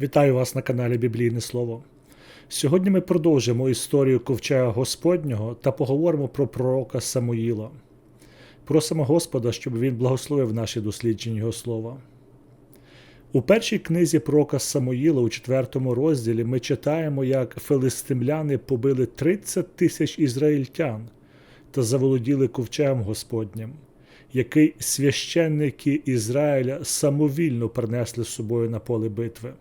Вітаю вас на каналі Біблійне Слово. Сьогодні ми продовжимо історію ковчега Господнього та поговоримо про пророка Самуїла. Просимо Господа, щоб він благословив наші дослідження Його слова. У першій книзі пророка Самуїла, у четвертому розділі, ми читаємо, як филистимляни побили 30 тисяч ізраїльтян та заволоділи ковчегом Господнім, який священники Ізраїля самовільно принесли з собою на поле битви.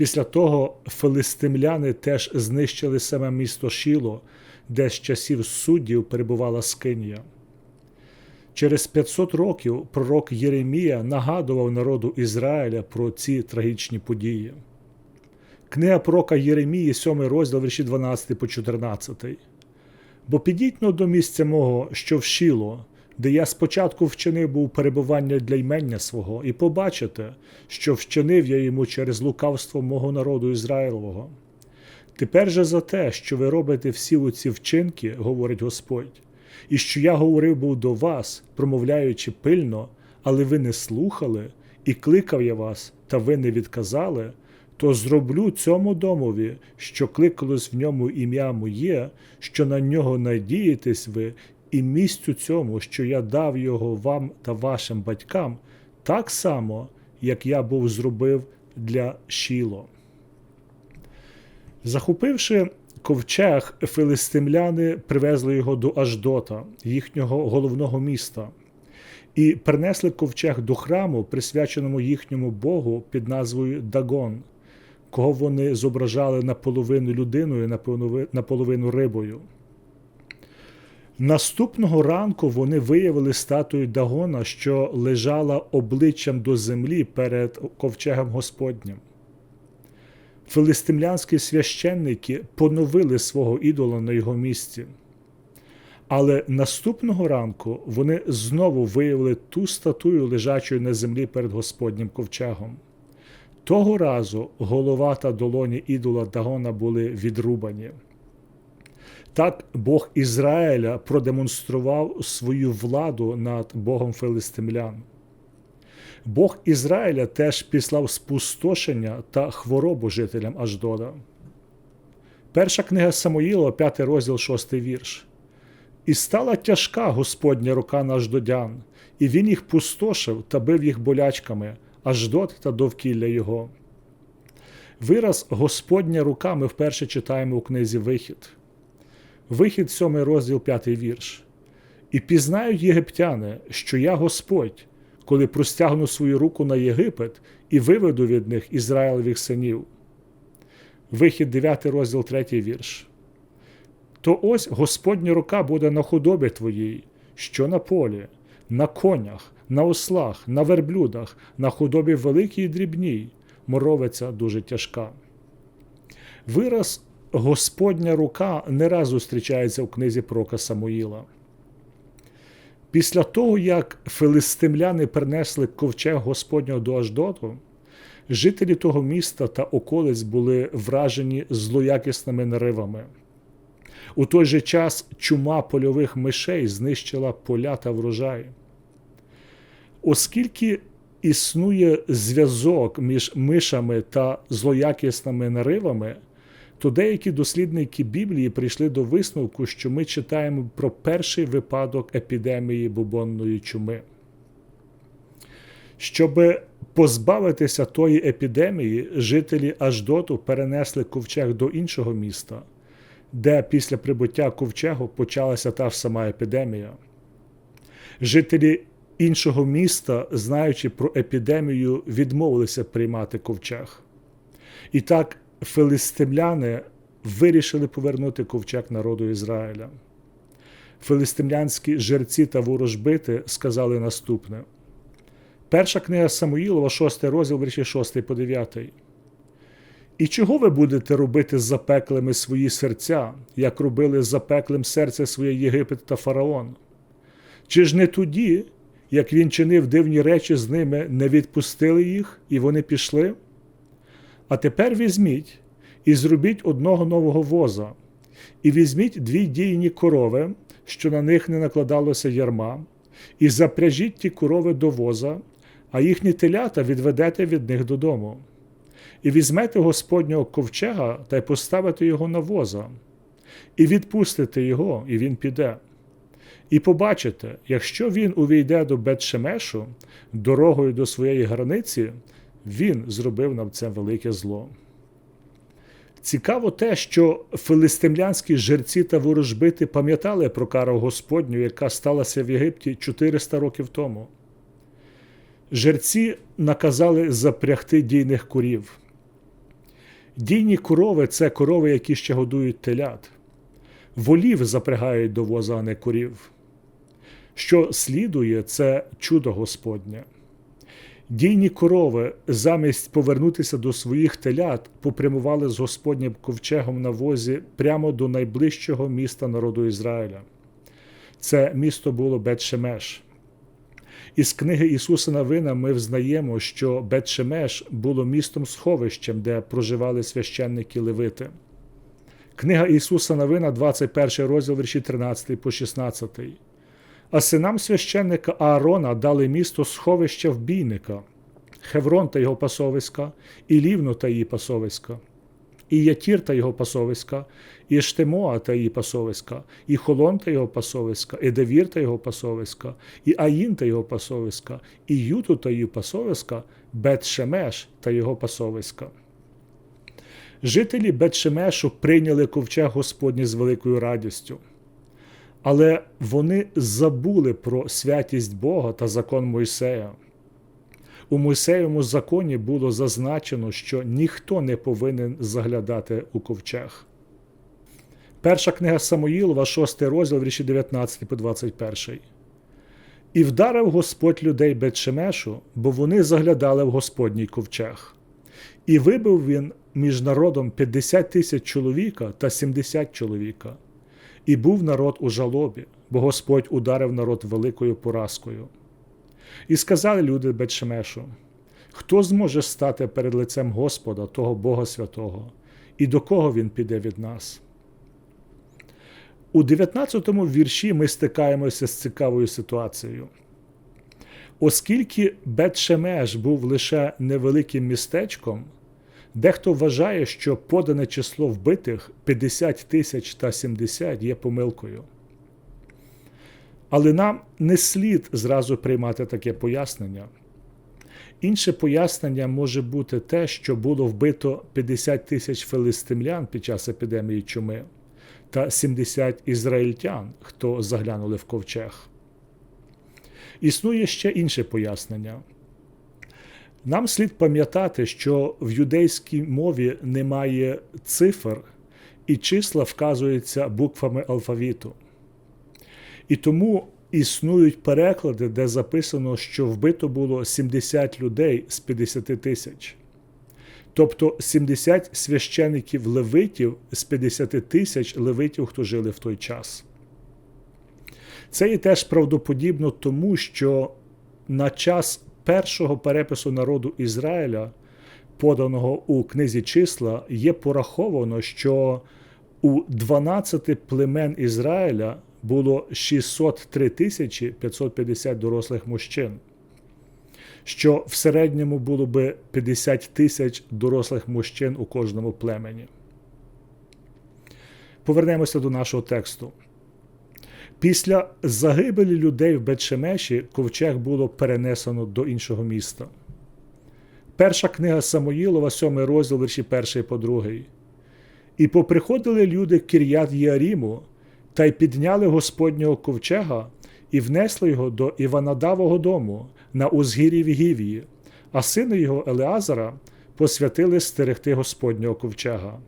Після того филистимляни теж знищили саме місто Шіло, де з часів суддів перебувала Скинія. Через 500 років пророк Єремія нагадував народу Ізраїля про ці трагічні події. Книга пророка Єремії, 7 розділ вірші 12 по 14. Бо підіть но до місця мого, що в Шіло, де я спочатку вчинив був перебування для ймення свого, і побачите, що вчинив я йому через лукавство мого народу Ізраїлового. Тепер же за те, що ви робите всі оці вчинки, говорить Господь, і що я говорив був до вас, промовляючи пильно, але ви не слухали, і кликав я вас, та ви не відказали, то зроблю цьому домові, що кликалось в ньому ім'я моє, що на нього надієтесь ви, і місцю цьому, що я дав його вам та вашим батькам, так само, як я був зробив для Шіло. Захопивши ковчег, филистимляни привезли його до Аждота, їхнього головного міста, і принесли ковчег до храму, присвяченому їхньому Богу під назвою Дагон, кого вони зображали наполовину людиною, наполовину рибою. Наступного ранку вони виявили статую Дагона, що лежала обличчям до землі перед ковчегом Господнім. Филистимлянські священники поновили свого ідола на його місці. Але наступного ранку вони знову виявили ту статую, лежачою на землі перед Господнім ковчегом. Того разу голова та долоні ідола Дагона були відрубані. Так Бог Ізраїля продемонстрував свою владу над Богом Филистимлян. Бог Ізраїля теж післав спустошення та хворобу жителям Аждода. Перша книга Самоїла, 5 розділ, 6 вірш. І стала тяжка Господня рука на Аждодян, і він їх пустошив та бив їх болячками, Аждод та довкілля його. Вираз Господня рука ми вперше читаємо у книзі Вихід. Вихід, 7 розділ 5 вірш. І пізнають єгиптяни, що я Господь, коли простягну свою руку на Єгипет і виведу від них Ізраїлевих синів. Вихід 9 розділ 3 вірш. То ось Господня рука буде на худобі твоїй, що на полі, на конях, на ослах, на верблюдах, на худобі великій і дрібній, моровиця дуже тяжка. Вираз Господня рука не раз зустрічається в книзі Прока Самуїла. Після того, як филистимляни принесли ковчег Господнього до Аждоту, жителі того міста та околиць були вражені злоякісними наривами. У той же час чума польових мишей знищила поля та врожай. Оскільки існує зв'язок між мишами та злоякісними наривами, то деякі дослідники Біблії прийшли до висновку, що ми читаємо про перший випадок епідемії бубонної чуми. Щоб позбавитися тої епідемії, жителі Аждоту перенесли ковчег до іншого міста, де після прибуття ковчегу почалася та ж сама епідемія. Жителі іншого міста, знаючи про епідемію, відмовилися приймати ковчег. І так филистимляни вирішили повернути ковчег народу Ізраїля. Филистимлянські жерці та ворожбити сказали наступне. Перша книга Самуїлова, 6 розділ, вірші 6 по 9. І чого ви будете робити з запеклими свої серця, як робили з запеклим серце своє Єгипет та фараон? Чи ж не тоді, як він чинив дивні речі з ними, не відпустили їх, і вони пішли? А тепер візьміть і зробіть одного нового воза, і візьміть дві дійні корови, що на них не накладалося ярма, і запряжіть ті корови до воза, а їхні телята відведете від них додому. і візьмете Господнього ковчега та й поставите його на воза, і відпустите його, і він піде. І побачите, якщо він увійде до Бетшемешу дорогою до своєї границі, він зробив нам це велике зло. Цікаво те, що филистимлянські жерці та ворожбити пам'ятали про кару Господню, яка сталася в Єгипті 400 років тому. Жерці наказали запрягти дійних курів. Дійні корови це корови, які ще годують телят. Волів запрягають до воза, а не курів. Що слідує, це чудо Господнє. Дійні корови, замість повернутися до своїх телят, попрямували з Господнім ковчегом на возі прямо до найближчого міста народу Ізраїля. Це місто було Бетшемеш. Із книги Ісуса Навина ми взнаємо, що Бетшемеш було містом сховищем, де проживали священники Левити. Книга Ісуса Навина, 21 розділ вірші 13 по 16. А синам священника Аарона дали місто сховища вбійника, Хеврон та його пасовиська, і Лівну та її пасовиська, і Ятір та його пасовиська, і Ештемоа та її пасовиська, і Холон та його пасовиська, і Девір та його пасовиська, і Аїн та його пасовиська, і Юту та її пасовиська, Бет-Шемеш та його пасовиська. Жителі Бет-Шемешу прийняли ковчег Господній з великою радістю. Але вони забули про святість Бога та закон Мойсея. У Мойсеєвому законі було зазначено, що ніхто не повинен заглядати у ковчег. Перша книга Самоїлова, 6 розділ, вірші 19 по 21. І вдарив Господь людей Бетшемешу, бо вони заглядали в Господній ковчег. І вибив він між народом 50 тисяч чоловіка та 70 чоловіка. І був народ у жалобі, бо Господь ударив народ великою поразкою. І сказали люди Бетшемешу, хто зможе стати перед лицем Господа, того Бога Святого, і до кого він піде від нас? У 19 му вірші ми стикаємося з цікавою ситуацією. Оскільки Бетшемеш був лише невеликим містечком, дехто вважає, що подане число вбитих 50 тисяч та 70 є помилкою. Але нам не слід зразу приймати таке пояснення. Інше пояснення може бути те, що було вбито 50 тисяч филистимлян під час епідемії чуми та 70 ізраїльтян, хто заглянули в ковчег. Існує ще інше пояснення. Нам слід пам'ятати, що в юдейській мові немає цифр, і числа вказуються буквами алфавіту. І тому існують переклади, де записано, що вбито було 70 людей з 50 тисяч. Тобто 70 священиків левитів з 50 тисяч левитів, хто жили в той час. Це є теж правдоподібно тому, що на час першого перепису народу Ізраїля, поданого у книзі числа, є пораховано, що у 12 племен Ізраїля було 603 тисячі 550 дорослих мужчин, що в середньому було би 50 тисяч дорослих мужчин у кожному племені. Повернемося до нашого тексту. Після загибелі людей в Бетшемеші ковчег було перенесено до іншого міста. Перша книга Самоїлова, 7 розділ, вірші 1 по 2. І поприходили люди Кір'ят Єаріму та й підняли Господнього ковчега і внесли його до Іванадавого дому на узгір'ї Вігівії, а сини його Елеазара посвятили стерегти Господнього ковчега.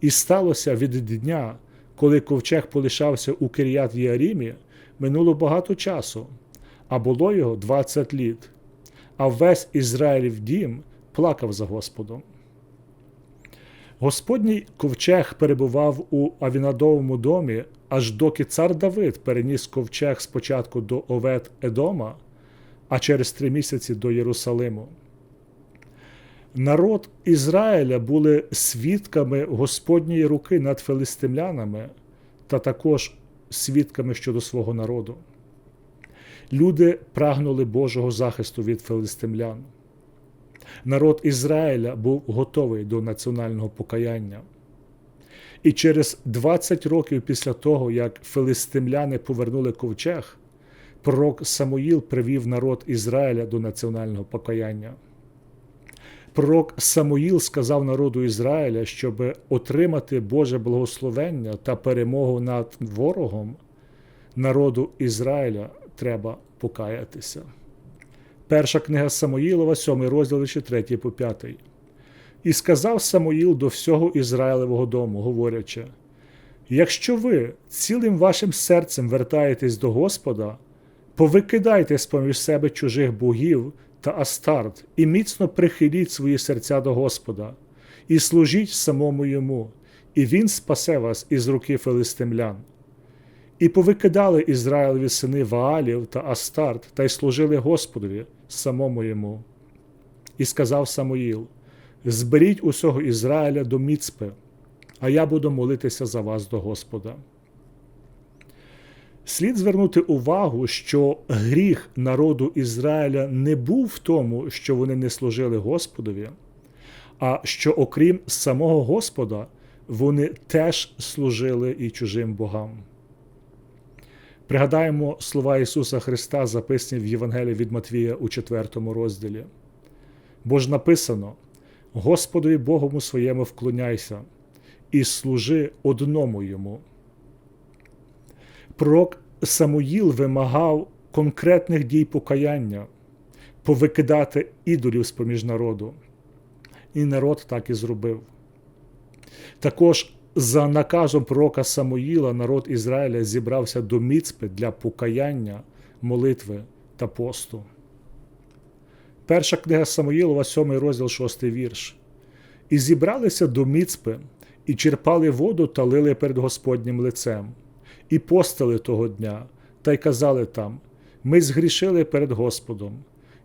І сталося від дня, коли ковчег полишався у Кир'ят Єарімі, минуло багато часу, а було його 20 літ, а весь Ізраїлів дім плакав за Господом. Господній ковчег перебував у Авінадовому домі, аж доки цар Давид переніс ковчег спочатку до Овет Едома, а через три місяці до Єрусалиму. Народ Ізраїля були свідками Господньої руки над филистимлянами та також свідками щодо свого народу. Люди прагнули Божого захисту від филистимлян. Народ Ізраїля був готовий до національного покаяння. І через 20 років після того, як филистимляни повернули ковчег, пророк Самуїл привів народ Ізраїля до національного покаяння. Пророк Самуїл сказав народу Ізраїля, щоб отримати Боже благословення та перемогу над ворогом, народу Ізраїля треба покаятися. Перша книга Самуїлова, 7 розділ, 3 по 5. І сказав Самуїл до всього Ізраїлевого дому, говорячи: Якщо ви цілим вашим серцем вертаєтесь до Господа, повикидайте з поміж себе чужих богів та астарт, і міцно прихиліть свої серця до Господа, і служіть самому йому, і Він спасе вас із руки филистимлян. І повикидали Ізраїлеві сини Ваалів та Астарт, та й служили Господові, самому йому. І сказав Самуїл: Зберіть усього Ізраїля до Міцпи, а я буду молитися за вас до Господа. Слід звернути увагу, що гріх народу Ізраїля не був в тому, що вони не служили Господові, а що, окрім самого Господа, вони теж служили і чужим богам. Пригадаємо слова Ісуса Христа, записані в Євангелії від Матвія у 4 розділі. Бо ж написано: Господові Богому своєму вклоняйся і служи одному йому. Пророк Самуїл вимагав конкретних дій покаяння, повикидати ідолів з поміж народу. І народ так і зробив. Також за наказом пророка Самуїла народ Ізраїля зібрався до Міцпи для покаяння, молитви та посту. Перша книга Самуїлова, 7 розділ 6 вірш. І зібралися до Міцпи, і черпали воду та лили перед Господнім лицем, і постали того дня, та й казали там: Ми згрішили перед Господом,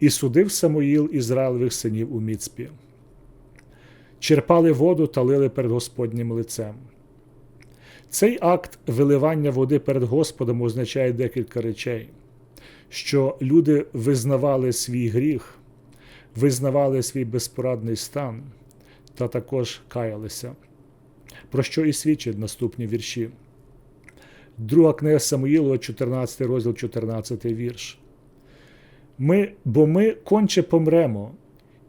і судив Самуїл Ізраїлевих синів у Міцпі черпали воду та лили перед Господнім лицем. Цей акт виливання води перед Господом означає декілька речей, що люди визнавали свій гріх, визнавали свій безпорадний стан та також каялися, про що і свідчать наступні вірші. Друга книга Самуїлова, 14 розділ, 14 вірш. Ми, Бо ми конче помремо,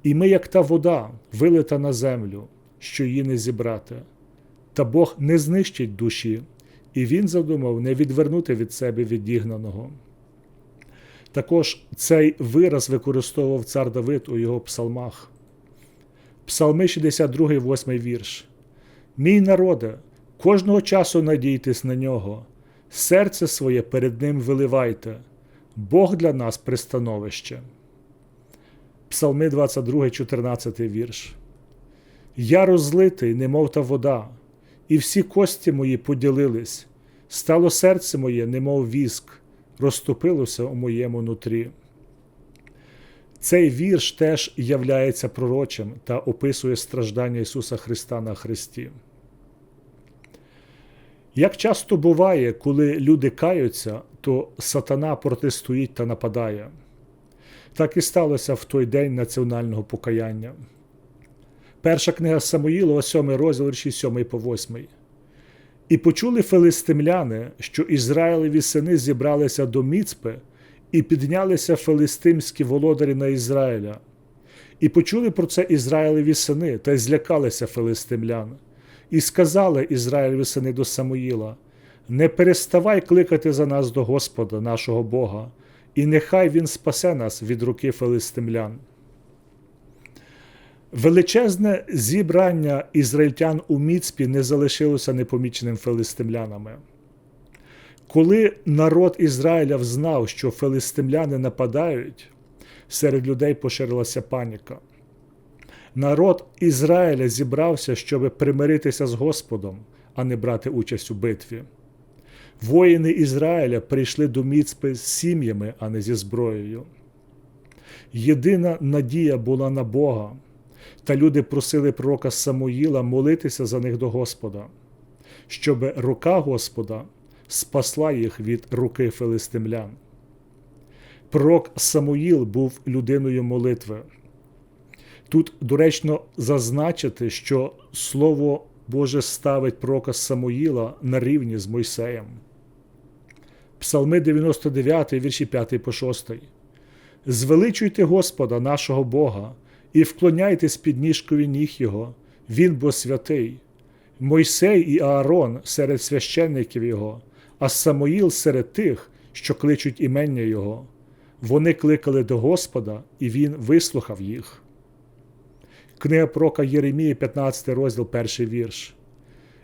і ми, як та вода, вилита на землю, що її не зібрати. Та Бог не знищить душі, і Він задумав не відвернути від себе відігнаного. Також цей вираз використовував цар Давид у його псалмах. Псалми 62, 8 вірш. Мій народе, кожного часу надійтесь на нього, серце своє перед Ним виливайте, Бог для нас пристановище. Псалми 22, 14 вірш. Я розлитий, немов та вода, і всі кості мої поділились, стало серце моє, немов віск, розтопилося у моєму нутрі. Цей вірш теж являється пророчим та описує страждання Ісуса Христа на Христі. Як часто буває, коли люди каються, то сатана протистоїть та нападає. Так і сталося в той день національного покаяння. Перша книга Самуїлова, 7 розділ 7 по 8. І почули филистимляни, що Ізраїлеві сини зібралися до Міцпи, і піднялися филистимські володарі на Ізраїля. І почули про це Ізраїлеві сини, та й злякалися филистимлян, і сказали Ізраїлеві сини до Самуїла: Не переставай кликати за нас до Господа, нашого Бога, і нехай Він спасе нас від руки филистимлян. Величезне зібрання ізраїльтян у Міцпі не залишилося непоміченим филистимлянами. Коли народ Ізраїля взнав, що филистимляни нападають, серед людей поширилася паніка. Народ Ізраїля зібрався, щоб примиритися з Господом, а не брати участь у битві. Воїни Ізраїля прийшли до Міцпи з сім'ями, а не зі зброєю. Єдина надія була на Бога, та люди просили пророка Самуїла молитися за них до Господа, щоб рука Господа спасла їх від руки филистимлян. Пророк Самуїл був людиною молитви. Тут доречно зазначити, що Слово Боже ставить пророка Самуїла на рівні з Мойсеєм. Псалми 99, вірші 5 по 6. Звеличуйте Господа нашого Бога і вклоняйтесь під ніжкові ніг Його, Він бо святий. Мойсей і Аарон серед священників Його, а Самоїл серед тих, що кличуть імення Його. Вони кликали до Господа, і Він вислухав їх. Книга Прока Єремії, 15 розділ, перший вірш.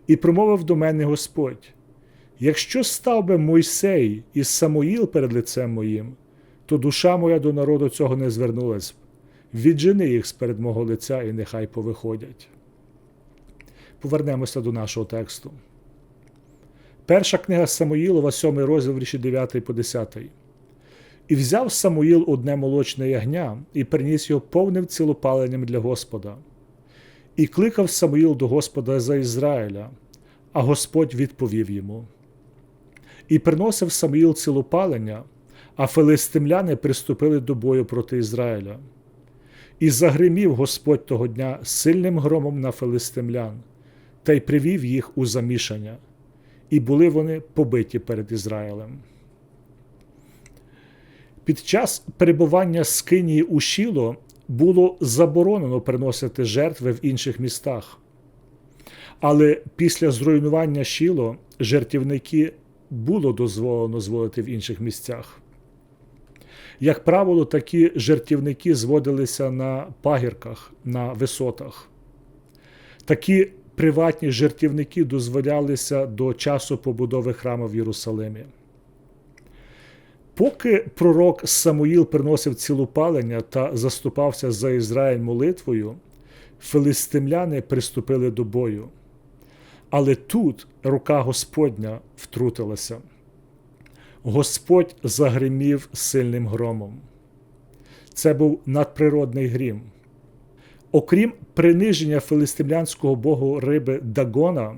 І промовив до мене Господь: Якщо став би Мойсей і Самоїл перед лицем моїм, то душа моя до народу цього не звернулась б. Віджени їх з перед мого лиця, і нехай повиходять. Повернемося до нашого тексту. Перша книга Самоїлова, 7 розділ вірші 9 по 10. І взяв Самуїл одне молочне ягня і приніс його повним цілопаленням для Господа. І кликав Самуїл до Господа за Ізраїля, а Господь відповів йому. І приносив Самуїл цілопалення, а филистимляни приступили до бою проти Ізраїля. І загримів Господь того дня сильним громом на филистимлян, та й привів їх у замішання, і були вони побиті перед Ізраїлем. Під час перебування Скинії у Шіло було заборонено приносити жертви в інших містах. Але після зруйнування Шіло жертівники було дозволено зводити в інших місцях. Як правило, такі жертівники зводилися на пагірках, на висотах. Такі приватні жертівники дозволялися до часу побудови храму в Єрусалимі. Поки пророк Самуїл приносив цілопалення та заступався за Ізраїль молитвою, филистимляни приступили до бою. Але тут рука Господня втрутилася. Господь загримів сильним громом. Це був надприродний грім. Окрім приниження филистимлянського богу риби Дагона,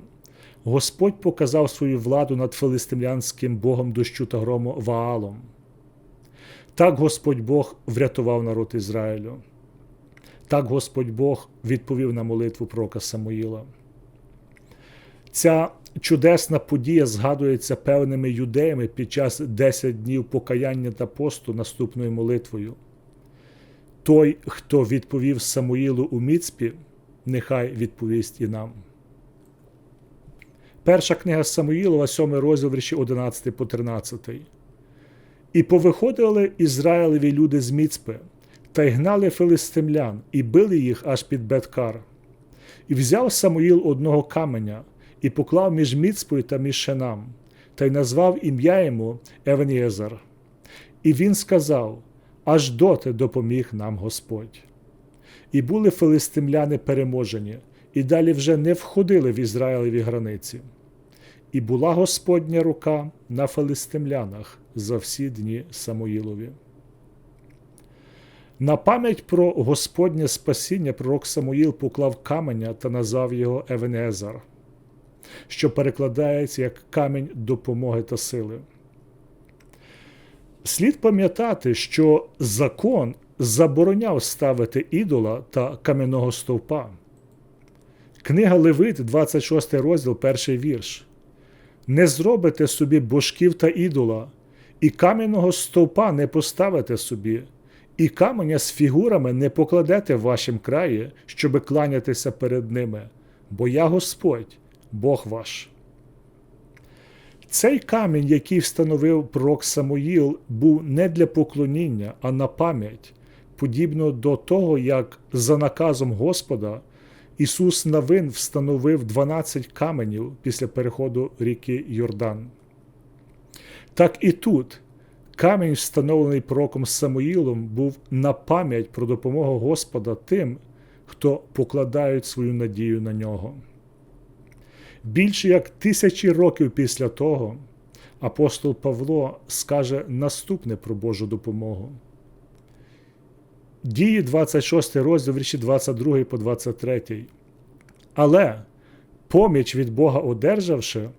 Господь показав свою владу над филистимлянським богом дощу та грому Ваалом. Так Господь Бог врятував народ Ізраїлю. Так Господь Бог відповів на молитву пророка Самуїла. Ця чудесна подія згадується певними юдеями під час 10 днів покаяння та посту наступною молитвою. Той, хто відповів Самуїлу у міцпі, нехай відповість і нам. Перша книга Самуїлова, 7 розділ вірші 11 по 13. І повиходили Ізраїлеві люди з Міцпи, та й гнали филистимлян, і били їх аж під Беткар. І взяв Самуїл одного каменя, і поклав між Міцпою та між Шенам, та й назвав ім'я йому Евенієзер. І він сказав: Аж доти допоміг нам Господь. І були филистимляни переможені, і далі вже не входили в Ізраїлеві границі. І була Господня рука на филистимлянах за всі дні Самуїлові. На пам'ять про Господнє спасіння пророк Самуїл поклав каменя та назвав його Евенезар, що перекладається як камінь допомоги та сили. Слід пам'ятати, що закон забороняв ставити ідола та кам'яного стовпа. Книга Левит, 26 розділ, перший вірш. Не зробите собі божків та ідола, і кам'яного стовпа не поставите собі, і каменя з фігурами не покладете в вашім краї, щоби кланятися перед ними, бо я Господь, Бог ваш. Цей камінь, який встановив пророк Самуїл, був не для поклоніння, а на пам'ять, подібно до того, як за наказом Господа Ісус Навин встановив 12 каменів після переходу ріки Йордан. Так і тут камінь, встановлений пророком Самуїлом, був на пам'ять про допомогу Господа тим, хто покладають свою надію на нього. Більше як тисячі років після того апостол Павло скаже наступне про Божу допомогу. Дії 26 розділ вірші 22 по 23. Але поміч від Бога одержавши,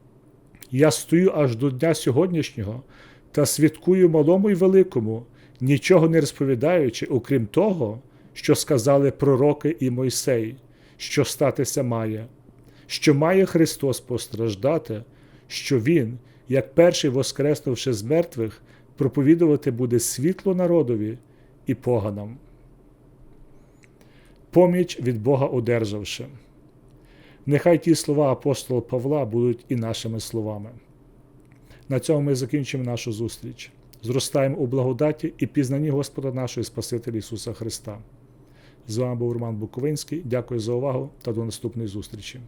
я стою аж до дня сьогоднішнього та свідкую малому й великому, нічого не розповідаючи, окрім того, що сказали пророки і Мойсей, що статися має, що має Христос постраждати, що Він, як перший воскреснувши з мертвих, проповідувати буде світло народові і поганам. Поміч від Бога одержавши. Нехай ті слова апостола Павла будуть і нашими словами. На цьому ми закінчимо нашу зустріч. Зростаємо у благодаті і пізнанні Господа нашого і Спасителя Ісуса Христа. З вами був Роман Буковинський. Дякую за увагу та до наступної зустрічі.